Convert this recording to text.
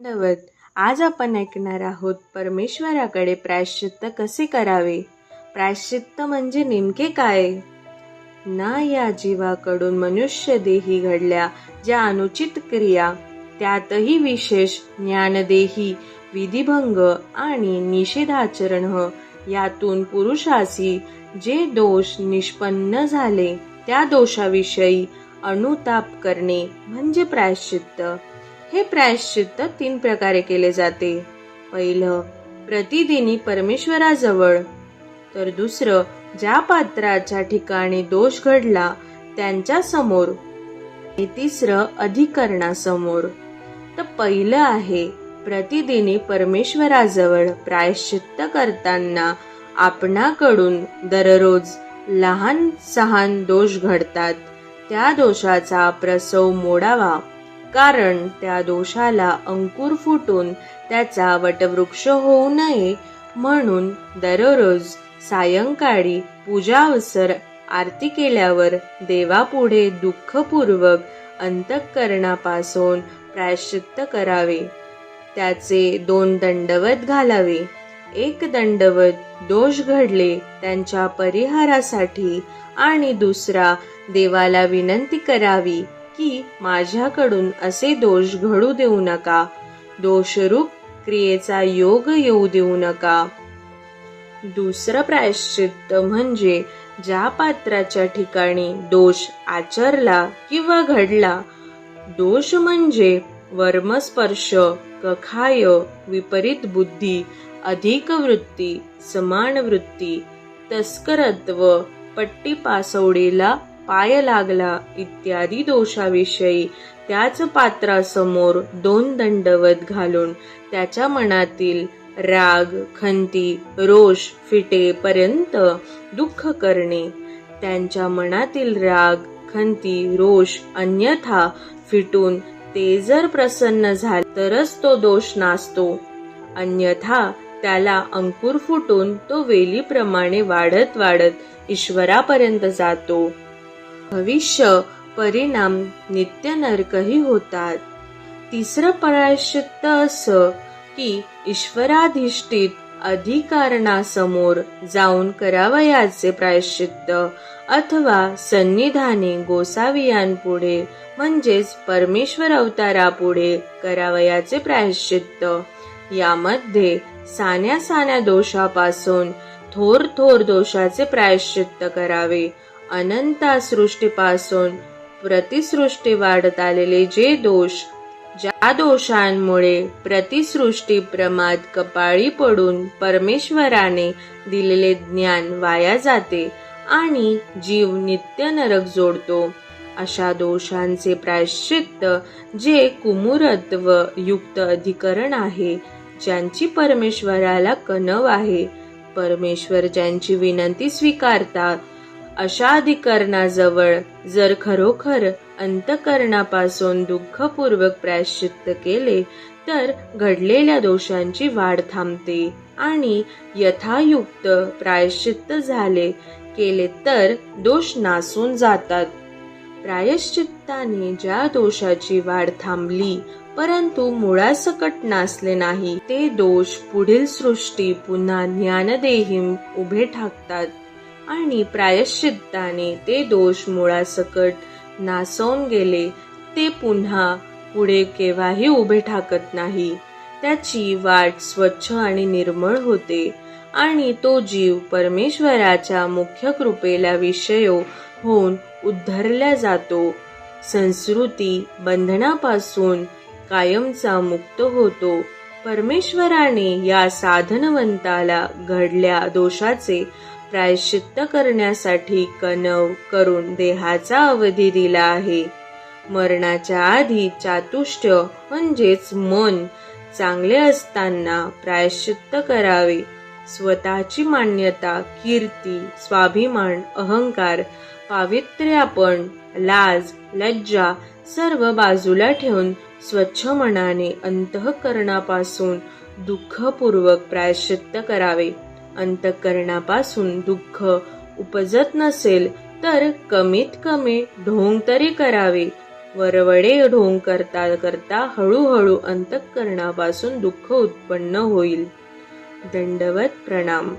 धन्यवाद. आज आपण ऐकणार आहोत परमेश्वराकडे प्रायश्चित्त कसे करावे? प्रायश्चित्त म्हणजे नेमके काय? ना या जीवाकडून मनुष्य देही घडल्या ज्या अनुचित क्रिया त्यातही विशेष ज्ञानदेही विधिभंग आणि निषेधाचरण यातून पुरुषासी जे दोष निष्पन्न झाले त्या दोषाविषयी अनुताप करणे म्हणजे प्रायश्चित्त. हे प्रायश्चित्त तीन प्रकारे केले जाते. पहिलं प्रतिदिनी परमेश्वराजवळ. तर दुसरं ज्या पात्राच्या ठिकाणी दोष घडला त्यांच्यासमोर. तिसरं अधिकरणासमोर. तर पहिलं आहे प्रतिदिनी परमेश्वराजवळ प्रायश्चित्त करताना आपणाकडून दररोज लहान सहान दोष घडतात. त्या दोषाचा प्रसव मोडावा. कारण त्या दोषाला अंकुर फुटून त्याचा वटवृक्ष होऊ नये म्हणून दररोज सायंकाळी पूजावसर आरती केल्यावर देवापुढे दुःखपूर्वक अंतःकरणापासून प्रायश्चित्त करावे. त्याचे दोन दंडवत घालावे. एक दंडवत दोष घडले त्यांच्या परिहारासाठी आणि दुसरा देवाला विनंती करावी. की माझ्याकडून असे दोष घडू देऊ नका. दोषरूप क्रियेचा योग येऊ देऊ नका. दुसरं प्रायश्चित्त म्हणजे ज्या पात्राच्या ठिकाणी दोष आचरला किंवा घडला दोष म्हणजे वर्मस्पर्श कखाय विपरीत बुद्धी अधिक वृत्ती समान वृत्ती तस्करत्व पट्टी पासवडीला पाय लागला इत्यादी दोषाविषयी. त्याच पात्रासमोर दोन दंडवत घालून त्याच्या मनातील राग खंती रोष फिटेपर्यंत दुःख करणे. त्यांच्या मनातील राग खंती रोष अन्यथा फिटून ते जर प्रसन्न झाले तरच तो दोष नासतो. अन्यथा त्याला अंकुर फुटून तो वेलीप्रमाणे वाढत वाढत ईश्वरापर्यंत जातो. भविष्य परिणाम नित्य नरकही होतात. तिसरं प्रायश्चित्त असं की ईश्वराधिष्ठित अधिकारणासमोर जाऊन करावयाचे प्रायश्चित्त अथवा सन्निधाने गोसावियांपुढे म्हणजेच परमेश्वर अवतारापुढे करावयाचे प्रायश्चित्त. यामध्ये सान्या सान्या दोषापासून थोर थोर दोषाचे प्रायश्चित्त करावे अनंता सृष्टीपासून प्रतिसृष्टी वाढत आलेले जे दोष ज्या दोषांमुळे प्रतिसृष्टी प्रमाद कपाळी पडून परमेश्वराने दिलेले ज्ञान वाया जाते आणि जीव नित्य नरक जोडतो. अशा दोषांचे प्रायश्चित्त जे कुमुरत्व युक्त अधिकरण आहे ज्यांची परमेश्वराला कनव आहे परमेश्वर ज्यांची विनंती स्वीकारतात अशा अधिकरणाजवळ जर खरोखर अंतकरणापासून दुःखपूर्वक प्रायश्चित्त केले तर घडलेल्या दोषांची वाढ थांबते आणि यथायुक्त प्रायश्चित्त झाले केले तर दोष नासून जातात. प्रायश्चित्ताने ज्या दोषाची वाढ थांबली परंतु मुळासकट नासले नाही ते दोष पुढील सृष्टी पुन्हा ज्ञानदेहीम उभे ठाकतात. आणि प्रायश्चित्ताने ते दोष मुळासकट नासवून गेले ते पुन्हा पुढे केव्हाही उभे ठाकत नाही. त्याची वाट स्वच्छ आणि निर्मळ होते आणि तो जीव परमेश्वराच्या मुख्य कृपेला विषय होऊन उद्धरल्या जातो. संस्कृती बंधनापासून कायमचा मुक्त होतो. परमेश्वराने या साधनवंताला घडल्या दोषाचे प्रायश्चित्त करण्यासाठी कनव करून देहाचा अवधी दिला आहे. मरणाच्या आधी चातुष्ट्य म्हणजेच मन चांगले असताना प्रायश्चित्त करावे. स्वतःची मान्यता कीर्ती स्वाभिमान अहंकार पावित्र्यापण लाज लज्जा सर्व बाजूला ठेवून स्वच्छ मनाने अंतःकरणापासून दुःखपूर्वक प्रायश्चित्त करावे. अंतःकरणापासून दुःख उपजत नसेल तर कमीत कमी ढोंग तरी करावे. वरवडे ढोंग करता करता हळूहळू अंतःकरणापासून दुःख उत्पन्न होईल. दंडवत प्रणाम.